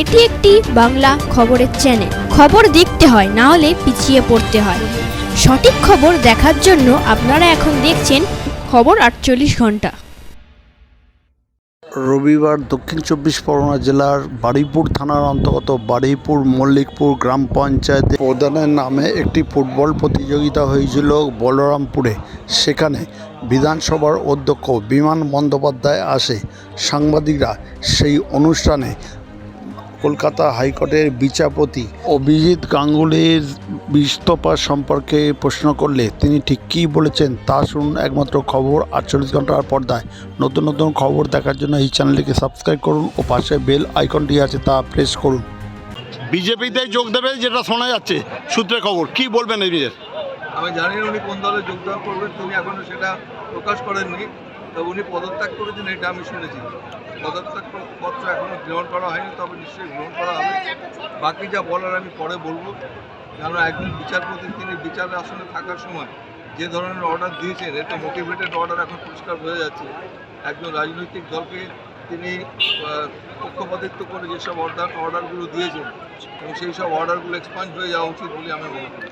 এটি একটি বাংলা খবরের চ্যানেল খবর দেখতে হয়, না হলে পিছিয়ে পড়তে হয়। সঠিক খবর দেখার জন্য আপনারা এখন দেখছেন খবর আটচল্লিশ ঘণ্টা। রবিবার দক্ষিণ চব্বিশ পরগনা জেলার বারুইপুর থানার অন্তর্গত বারুইপুর মল্লিকপুর গ্রাম পঞ্চায়েতে প্রধানের নামে একটি ফুটবল প্রতিযোগিতা হয়েছিল বলরামপুরে। সেখানে বিধানসভার অধ্যক্ষ বিমান বন্দ্যোপাধ্যায় আসে। সাংবাদিকরা সেই অনুষ্ঠানে কলকাতা হাইকোর্টের বিচারপতি অভিজিৎ গাঙ্গুলির ইস্তফা সম্পর্কে প্রশ্ন করলে তিনি ঠিক কী বলেছেন তা শুনুন একমাত্র খবর আটচল্লিশ ঘণ্টার পর্দায়। নতুন নতুন খবর দেখার জন্য এই চ্যানেলটিকে সাবস্ক্রাইব করুন ও পাশে বেল আইকনটি আছে তা প্রেস করুন। বিজেপিতে যোগ দেবে যেটা শোনা যাচ্ছে সূত্রে খবর। কি বলবেন এই আমি জানি না উনি কোন দলে যোগদান করবেন তিনি এখনও সেটা প্রকাশ করেননি। তো উনি পদত্যাগ করেছেন, এটা আমি শুনেছি। পদত্যাগ পত্র এখনও গ্রহণ করা হয়নি, তবে নিশ্চয়ই গ্রহণ করা হবে। বাকি যা বলার আমি পরে বলব। কেননা একজন বিচারপতি, তিনি বিচার আসনে থাকার সময় যে ধরনের অর্ডার দিয়েছেন এটা মোটিভেটেড অর্ডার এখন পরিষ্কার হয়ে যাচ্ছে। একজন রাজনৈতিক দলকে তিনি পক্ষপাতিত্ব করে যেসব অর্ডার অর্ডারগুলো দিয়েছেন, এবং সেই সব অর্ডারগুলো এক্সপান্ড হয়ে যাওয়া উচিত বলে আমি মনে করি।